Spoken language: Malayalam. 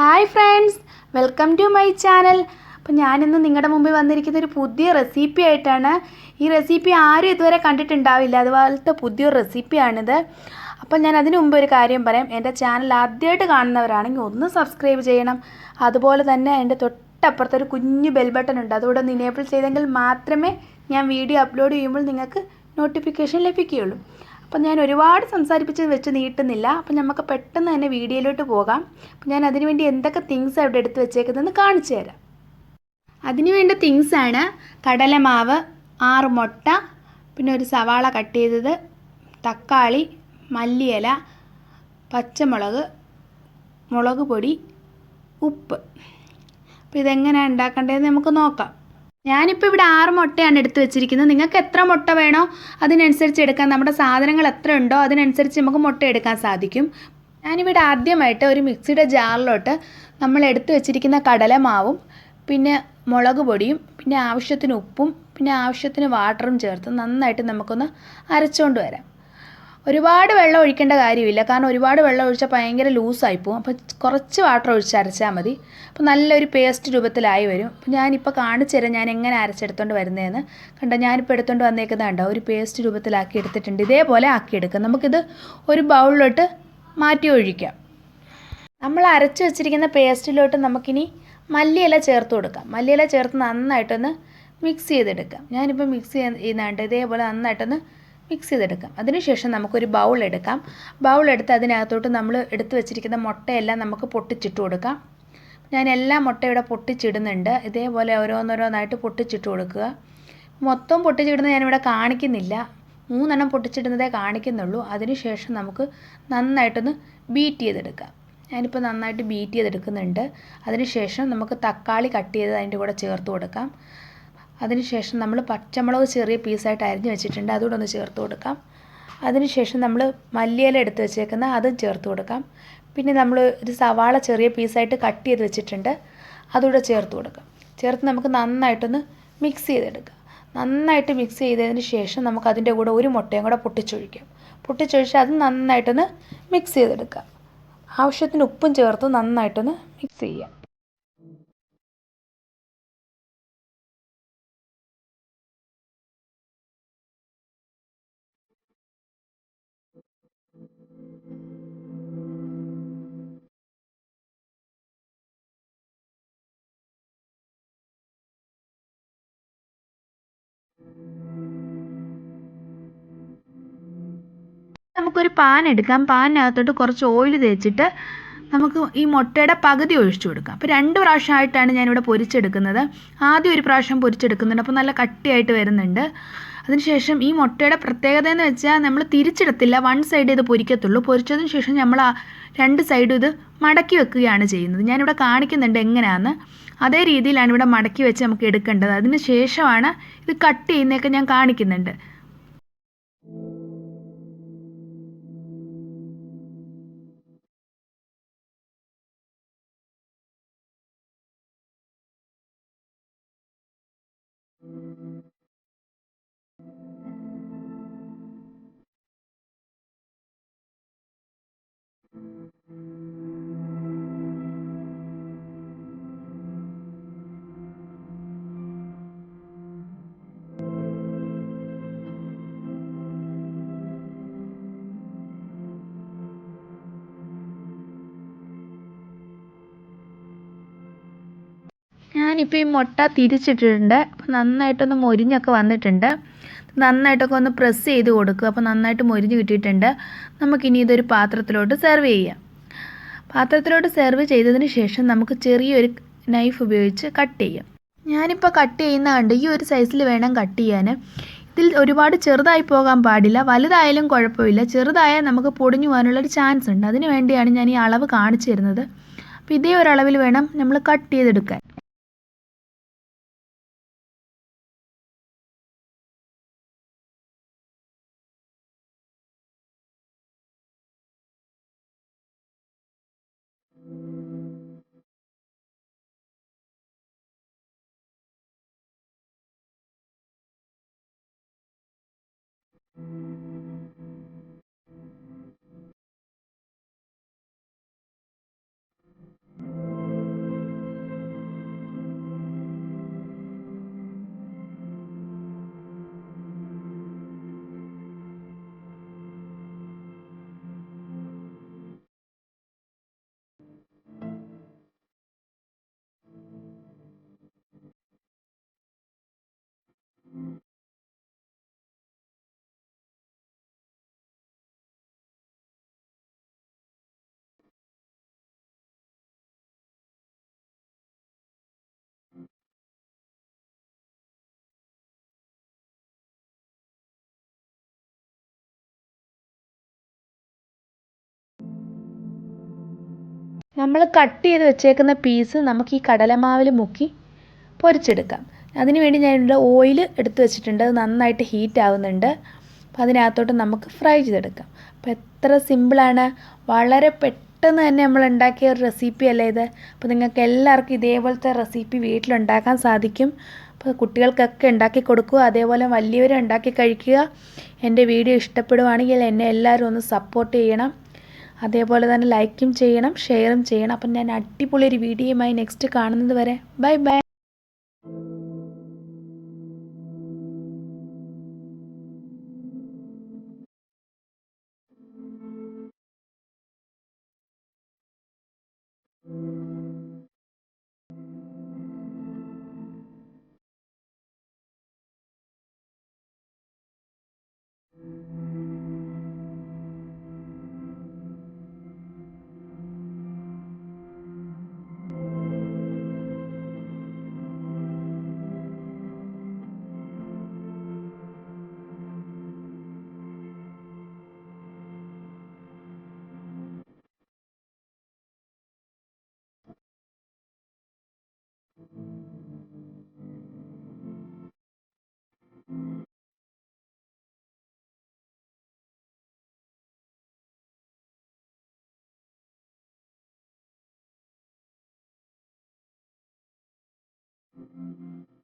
Hi friends welcome to my channel. അപ്പം ഞാനിന്ന് നിങ്ങളുടെ മുമ്പിൽ വന്നിരിക്കുന്ന ഒരു പുതിയ റെസിപ്പി ആയിട്ടാണ് ഈ റെസിപ്പി ആരും ഇതുവരെ കണ്ടിട്ടുണ്ടാവില്ല. അതുപോലത്തെ പുതിയൊരു റെസിപ്പിയാണിത് അപ്പം ഞാൻ അതിനു മുമ്പ് ഒരു കാര്യം പറയാം. എന്റെ ചാനൽ ആദ്യമായിട്ട് കാണുന്നവരാണെങ്കിൽ ഒന്ന് സബ്സ്ക്രൈബ് ചെയ്യണം. അതുപോലെ തന്നെ എന്റെ തൊട്ടപ്പുറത്തൊരു കുഞ്ഞു ബെൽ ബട്ടൺ ഉണ്ട്. അതുകൂടെ ഒന്ന് ഇനേബിൾ ചെയ്തെങ്കിൽ മാത്രമേ ഞാൻ വീഡിയോ അപ്ലോഡ് ചെയ്യുമ്പോൾ നിങ്ങൾക്ക് നോട്ടിഫിക്കേഷൻ ലഭിക്കുകയുള്ളൂ. അപ്പം ഞാൻ ഒരുപാട് സംസാരിപ്പിച്ച് വെച്ച് നീട്ടുന്നില്ല. അപ്പം നമുക്ക് പെട്ടെന്ന് തന്നെ വീഡിയോയിലോട്ട് പോകാം. അപ്പം ഞാൻ അതിനുവേണ്ടി എന്തൊക്കെ തിങ്സ് അവിടെ എടുത്ത് വെച്ചേക്കുന്നതെന്ന് കാണിച്ചു തരാം. അതിനുവേണ്ട തിങ്സാണ് കടലമാവ് ആറ് മുട്ട പിന്നെ ഒരു സവാള കട്ട് ചെയ്തത് തക്കാളി മല്ലിയില പച്ചമുളക് മുളക് പൊടി ഉപ്പ്. അപ്പോൾ ഇതെങ്ങനെയാണ് ഉണ്ടാക്കേണ്ടതെന്ന് നമുക്ക് നോക്കാം. ഞാനിപ്പോൾ ഇവിടെ ആറ് മുട്ടയാണ് എടുത്ത് വെച്ചിരിക്കുന്നത്. നിങ്ങൾക്ക് എത്ര മുട്ട വേണോ അതിനനുസരിച്ച് എടുക്കാം. നമ്മുടെ സാധനങ്ങൾ എത്ര ഉണ്ടോ അതിനനുസരിച്ച് നമുക്ക് മുട്ട എടുക്കാൻ സാധിക്കും. ഞാനിവിടെ ആദ്യമായിട്ട് ഒരു മിക്സിയുടെ ജാറിലോട്ട് നമ്മൾ എടുത്തു വെച്ചിരിക്കുന്ന കടലമാവും പിന്നെ മുളക് പൊടിയും പിന്നെ ആവശ്യത്തിന് ഉപ്പും പിന്നെ ആവശ്യത്തിന് വാട്ടറും ചേർത്ത് നന്നായിട്ട് നമുക്കൊന്ന് അരച്ചുകൊണ്ട് വരാം. ഒരുപാട് വെള്ളം ഒഴിക്കേണ്ട കാര്യമില്ല. കാരണം ഒരുപാട് വെള്ളം ഒഴിച്ചാൽ ഭയങ്കര ലൂസായി പോകും അപ്പോൾ കുറച്ച് വാട്ടർ ഒഴിച്ച് അരച്ചാൽ മതി. അപ്പോൾ നല്ലൊരു പേസ്റ്റ് രൂപത്തിലായി വരും. അപ്പോൾ ഞാനിപ്പോൾ കാണിച്ചു തരാം ഞാൻ എങ്ങനെ അരച്ചെടുത്തോണ്ട് വരുന്നതെന്ന് കണ്ടോ ഞാനിപ്പോൾ എടുത്തോണ്ട് വന്നേക്കുന്നത് കണ്ടോ? ഒരു പേസ്റ്റ് രൂപത്തിലാക്കി എടുത്തിട്ടുണ്ട്. ഇതേപോലെ ആക്കിയെടുക്കാം നമുക്കിത് ഒരു ബൗളിലോട്ട് മാറ്റി ഒഴിക്കാം. നമ്മൾ അരച്ച് വെച്ചിരിക്കുന്ന പേസ്റ്റിലോട്ട് നമുക്കിനി മല്ലിയില ചേർത്ത് കൊടുക്കാം. മല്ലിയില ചേർത്ത് നന്നായിട്ടൊന്ന് മിക്സ് ചെയ്തെടുക്കാം. ഞാനിപ്പോൾ മിക്സ് ചെയ്യുന്നുണ്ട് ഇതേപോലെ നന്നായിട്ടൊന്ന് മിക്സ് ചെയ്തെടുക്കാം. അതിനുശേഷം നമുക്കൊരു ബൗൾ എടുക്കാം. ബൗൾ എടുത്ത് അതിനകത്തോട്ട് നമ്മൾ എടുത്തു വെച്ചിരിക്കുന്ന മുട്ടയെല്ലാം നമുക്ക് പൊട്ടിച്ചിട്ട് കൊടുക്കാം. ഞാൻ എല്ലാ മുട്ട ഇവിടെ പൊട്ടിച്ചിടുന്നുണ്ട്. ഇതേപോലെ ഓരോന്നോരോന്നായിട്ട് പൊട്ടിച്ചിട്ട് കൊടുക്കുക. മൊത്തം പൊട്ടിച്ചിടുന്നത് ഞാനിവിടെ കാണിക്കുന്നില്ല. മൂന്നെണ്ണം പൊട്ടിച്ചിടുന്നതേ കാണിക്കുന്നുള്ളൂ. അതിനുശേഷം നമുക്ക് നന്നായിട്ടൊന്ന് ബീറ്റ് ചെയ്തെടുക്കാം. ഞാനിപ്പോൾ നന്നായിട്ട് ബീറ്റ് ചെയ്തെടുക്കുന്നുണ്ട്. അതിനുശേഷം നമുക്ക് തക്കാളി കട്ട് ചെയ്ത് അതിന്റെ കൂടെ ചേർത്ത് കൊടുക്കാം. അതിനുശേഷം നമ്മൾ പച്ചമുളക് ചെറിയ പീസായിട്ട് അരിഞ്ഞ് വെച്ചിട്ടുണ്ട് അതുകൂടെ ഒന്ന് ചേർത്ത് കൊടുക്കാം. അതിനുശേഷം നമ്മൾ മല്ലിയില എടുത്ത് വെച്ചേക്കുന്ന അതും ചേർത്ത് കൊടുക്കാം. പിന്നെ നമ്മൾ ഒരു സവാള ചെറിയ പീസായിട്ട് കട്ട് ചെയ്ത് വെച്ചിട്ടുണ്ട് അതുകൂടെ ചേർത്ത് കൊടുക്കാം. ചേർത്ത് നമുക്ക് നന്നായിട്ടൊന്ന് മിക്സ് ചെയ്തെടുക്കാം. നന്നായിട്ട് മിക്സ് ചെയ്തതിന് ശേഷം നമുക്ക് അതിന്റെ കൂടെ ഒരു മുട്ടയും കൂടെ പൊട്ടിച്ചൊഴിക്കാം. പൊട്ടിച്ചൊഴിച്ച് അത് നന്നായിട്ടൊന്ന് മിക്സ് ചെയ്തെടുക്കാം. ആവശ്യത്തിന് ഉപ്പും ചേർത്ത് നന്നായിട്ടൊന്ന് മിക്സ് ചെയ്യാം. നമുക്കൊരു പാൻ എടുക്കാം. പാനിനകത്തോട്ട് കുറച്ച് ഓയിൽ തേച്ചിട്ട് നമുക്ക് ഈ മുട്ടയുടെ പകുതി ഒഴിച്ചു കൊടുക്കാം. അപ്പോൾ രണ്ട് പ്രാവശ്യമായിട്ടാണ് ഞാനിവിടെ പൊരിച്ചെടുക്കുന്നത്. ആദ്യം ഒരു പ്രാവശ്യം പൊരിച്ചെടുക്കുന്നുണ്ട്. അപ്പോൾ നല്ല കട്ടിയായിട്ട് വരുന്നുണ്ട്. അതിനുശേഷം ഈ മുട്ടയുടെ പ്രത്യേകത എന്ന് വെച്ചാൽ നമ്മൾ തിരിച്ചിടത്തില്ല. വൺ സൈഡ് ഇത് പൊരിക്കത്തുള്ളൂ. പൊരിച്ചതിന് ശേഷം നമ്മൾ ആ രണ്ട് സൈഡും ഇത് മടക്കി വെക്കുകയാണ് ചെയ്യുന്നത്. ഞാനിവിടെ കാണിക്കുന്നുണ്ട് എങ്ങനെയാണെന്ന് അതേ രീതിയിലാണ് ഇവിടെ മടക്കി വെച്ച് നമുക്ക് എടുക്കേണ്ടത്. അതിന് ശേഷമാണ് ഇത് കട്ട് ചെയ്യുന്നതൊക്കെ ഞാൻ കാണിക്കുന്നുണ്ട്. ഞാനിപ്പോൾ ഈ മുട്ട തിരിച്ചിട്ടിട്ടുണ്ട്. അപ്പോൾ നന്നായിട്ടൊന്ന് മൊരിഞ്ഞൊക്കെ വന്നിട്ടുണ്ട്. നന്നായിട്ടൊക്കെ ഒന്ന് പ്രസ് ചെയ്ത് കൊടുക്കുക. അപ്പോൾ നന്നായിട്ട് മൊരിഞ്ഞ് കിട്ടിയിട്ടുണ്ട്. നമുക്കിനി ഇതൊരു പാത്രത്തിലോട്ട് സെർവ് ചെയ്യാം. പാത്രത്തിലോട്ട് സെർവ് ചെയ്തതിന് ശേഷം നമുക്ക് ചെറിയൊരു നൈഫ് ഉപയോഗിച്ച് കട്ട് ചെയ്യാം. ഞാനിപ്പോൾ കട്ട് ചെയ്യുന്ന കണ്ട് ഈ ഒരു സൈസിൽ വേണം കട്ട് ചെയ്യാൻ ഇതിൽ ഒരുപാട് ചെറുതായി പോകാൻ പാടില്ല. വലുതായാലും കുഴപ്പമില്ല. ചെറുതായാൽ നമുക്ക് പൊടിഞ്ഞു പോകാനുള്ളൊരു ചാൻസ് ഉണ്ട്. അതിന് വേണ്ടിയാണ് ഞാൻ ഈ അളവ് കാണിച്ചു തരുന്നത്. അപ്പോൾ ഇതേ ഒരളവിൽ വേണം നമ്മൾ കട്ട് ചെയ്തെടുക്കാൻ. നമ്മൾ കട്ട് ചെയ്ത് വെച്ചേക്കുന്ന പീസ് നമുക്ക് ഈ കടലമാവിൽ മുക്കി പൊരിച്ചെടുക്കാം. അതിന് വേണ്ടി ഞാനിവിടെ ഓയിൽ എടുത്ത് വെച്ചിട്ടുണ്ട്. അത് നന്നായിട്ട് ഹീറ്റ് ആവുന്നുണ്ട്. അപ്പോൾ അതിനകത്തോട്ട് നമുക്ക് ഫ്രൈ ചെയ്തെടുക്കാം. അപ്പോൾ എത്ര സിമ്പിളാണ് വളരെ പെട്ടെന്ന് തന്നെ നമ്മൾ ഉണ്ടാക്കിയ ഒരു റെസിപ്പി അല്ലേ ഇത്? അപ്പോൾ നിങ്ങൾക്ക് എല്ലാവർക്കും ഇതേപോലത്തെ റെസിപ്പി വീട്ടിലുണ്ടാക്കാൻ സാധിക്കും. അപ്പോൾ കുട്ടികൾക്കൊക്കെ ഉണ്ടാക്കി കൊടുക്കുക അതേപോലെ വലിയവരും ഉണ്ടാക്കി കഴിക്കുക. എന്റെ വീഡിയോ ഇഷ്ടപ്പെടുവാണെങ്കിൽ എന്നെ എല്ലാവരും ഒന്ന് സപ്പോർട്ട് ചെയ്യണം. അതേപോലെ തന്നെ ലൈക്കും ചെയ്യണം ഷെയറും ചെയ്യണം. അപ്പം ഞാൻ അടിപൊളി ഒരു വീഡിയോയുമായി നെക്സ്റ്റ് കാണുന്നത് വരെ. Bye bye. mm-hmm